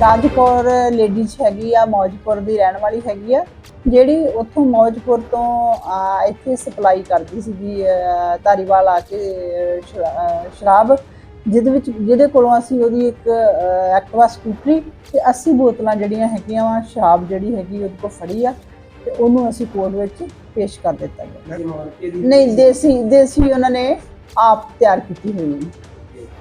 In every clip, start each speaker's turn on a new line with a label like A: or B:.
A: Raj Kaur ladies ਹੈਗੀ ਆ ਮੌਜਪੁਰ ਦੀ ਰਹਿਣ ਵਾਲੀ ਹੈਗੀ ਆ ਜਿਹੜੀ ਉੱਥੋਂ ਮੌਜਪੁਰ ਤੋਂ ਇੱਥੇ ਸਪਲਾਈ ਕਰਦੀ ਸੀਗੀ ਧਾਰੀਵਾਲ ਆ ਕੇ ਸ਼ਰਾਬ ਜਿਹਦੇ ਵਿੱਚ ਜਿਹਦੇ ਕੋਲੋਂ ਅਸੀਂ ਉਹਦੀ ਇੱਕ ਐਕਟਿਵਾ ਸਕੂਟਰੀ ਤੇ 80 ਬੋਤਲਾਂ ਜਿਹੜੀਆਂ ਹੈਗੀਆਂ ਵਾ ਸ਼ਰਾਬ ਜਿਹੜੀ ਹੈਗੀ ਉਹਦੇ ਕੋਲ ਫੜੀ ਆ ਤੇ ਉਹਨੂੰ ਅਸੀਂ ਕੋਰਟ ਵਿੱਚ ਪੇਸ਼ ਕਰ ਦਿੱਤਾ ਗਿਆ। ਨਹੀਂ ਦੇਸੀ ਦੇਸੀ ਉਹਨਾਂ ਨੇ ਆਪ ਤਿਆਰ ਕੀਤੀ ਹੋਈ ਹੈ।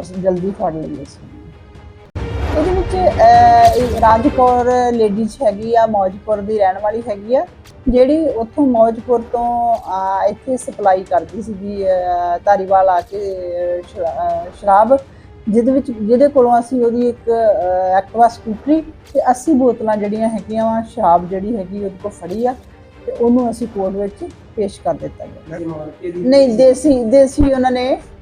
A: ਅਸੀਂ ਜਲਦੀ ਫੜ ਲਈ ਸੀ ਇਹਦੇ ਵਿੱਚ ਰਾਜਕੌਰ ਲੇਡੀਜ਼ ਹੈਗੀ ਆ ਮੌਜਪੁਰ ਦੀ ਰਹਿਣ ਵਾਲੀ ਹੈਗੀ ਆ ਜਿਹੜੀ ਉੱਥੋਂ ਮੌਜਪੁਰ ਤੋਂ ਇੱਥੇ ਸਪਲਾਈ ਕਰਦੀ ਸੀਗੀ ਧਾਰੀਵਾਲ ਆ ਕੇ ਸ਼ਰਾਬ ਜਿਹਦੇ ਵਿੱਚ ਜਿਹਦੇ ਕੋਲੋਂ ਅਸੀਂ ਉਹਦੀ ਇੱਕ ਐਕਟਿਵਾ ਸਕੂਟਰੀ ਤੇ 80 ਬੋਤਲਾਂ ਜਿਹੜੀਆਂ ਹੈਗੀਆਂ ਵਾ ਸ਼ਰਾਬ ਜਿਹੜੀ ਹੈਗੀ ਉਹਦੇ ਕੋਲ ਫੜੀ ਆ ਤੇ ਉਹਨੂੰ ਅਸੀਂ ਕੋਰਟ ਵਿੱਚ ਪੇਸ਼ ਕਰ ਦਿੱਤਾ ਗਿਆ। ਨਹੀਂ ਦੇਸੀ ਦੇਸੀ ਉਹਨਾਂ ਨੇ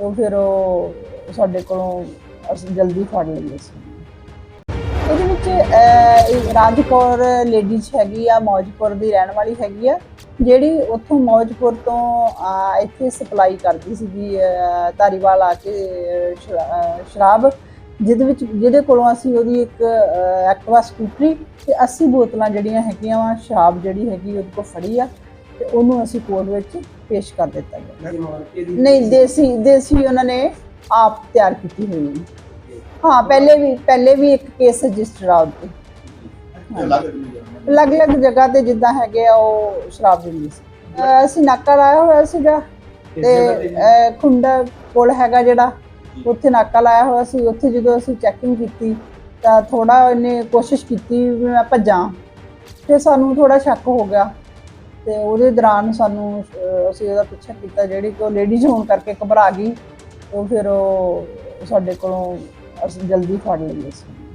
A: ਉਹ ਫਿਰ ਉਹ ਸਾਡੇ ਕੋਲੋਂ ਅਸੀਂ ਜਲਦੀ ਫੜ ਲਈ ਸੀ। ਇਹਦੇ ਵਿੱਚ ਅਹ, ਰਾਜਕੌਰ ਲੇਡੀਜ਼ ਹੈਗੀ ਆ ਮੌਜਪੁਰ ਦੀ ਰਹਿਣ ਵਾਲੀ ਹੈਗੀ ਆ ਜਿਹੜੀ ਉੱਥੋਂ ਮੌਜਪੁਰ ਤੋਂ ਇੱਥੇ ਸਪਲਾਈ ਕਰਦੀ ਸੀਗੀ ਧਾਰੀਵਾਲ ਆ ਕੇ ਸ਼ਰਾ- ਸ਼ਰਾਬ ਜਿਹਦੇ ਵਿੱਚ ਜਿਹਦੇ ਕੋਲੋਂ ਅਸੀਂ ਉਹਦੀ ਇੱਕ ਅਹ, ਐਕਟਿਵਾ ਸਕੂਟਰੀ ਤੇ 80 ਬੋਤਲਾਂ ਜਿਹੜੀਆਂ ਹੈਗੀਆਂ ਵਾ ਸ਼ਰਾਬ ਜਿਹੜੀ ਹੈਗੀ ਉਹਦੇ ਕੋਲ ਫੜੀ ਆ। ਤੇ ਉਹਨੂੰ ਅਸੀਂ ਕੋਰਟ ਵਿੱਚ ਪੇਸ਼ ਕਰ ਦਿੱਤਾ ਗਿਆ। ਨਹੀਂ ਦੇਸੀ ਦੇਸੀ ਉਹਨਾਂ ਨੇ ਆਪ ਤਿਆਰ ਕੀਤੀ ਹੋਈ ਹੈ। ਹਾਂ ਪਹਿਲੇ ਵੀ ਪਹਿਲੇ ਵੀ ਇੱਕ ਕੇਸ ਰਜਿਸਟਰ ਆ ਉੱਤੇ ਅਲੱਗ-ਅਲੱਗ ਜਗ੍ਹਾ ਤੇ ਜਿੱਦਾਂ ਹੈਗੇ ਆ ਉਹ ਸ਼ਰਾਬ ਦਿੰਦੀ ਸੀ ਅਸੀਂ ਨਾਕਾ ਲਾਇਆ ਹੋਇਆ ਸੀਗਾ ਤੇ ਖੁੰਡਾ ਕੋਲ ਹੈਗਾ ਜਿਹੜਾ ਉੱਥੇ ਨਾਕਾ ਲਾਇਆ ਹੋਇਆ ਸੀ। ਉੱਥੇ ਜਦੋਂ ਅਸੀਂ ਚੈਕਿੰਗ ਕੀਤੀ ਤਾਂ ਥੋੜਾ ਇਹਨੇ ਕੋਸ਼ਿਸ਼ ਕੀਤੀ ਵੀ ਮੈਂ ਭੱਜਾਂ। ਤੇ ਸਾਨੂੰ ਥੋੜਾ ਸ਼ੱਕ ਹੋ ਗਿਆ। ਤੇ ਉਹਦੇ ਦੌਰਾਨ ਸਾਨੂੰ ਅਹ, ਅਸੀਂ ਉਹਦਾ ਪਿੱਛਾ ਕੀਤਾ ਜਿਹੜੀ ਕਿ ਉਹ ਲੇਡੀਜ਼ ਹੋਣ ਕਰਕੇ ਘਬਰਾ ਗਈ ਉਹ ਫਿਰ ਉਹ ਸਾਡੇ ਕੋਲੋਂ ਅਸੀਂ ਜਲਦੀ ਫੜ ਲਈ ਸੀ।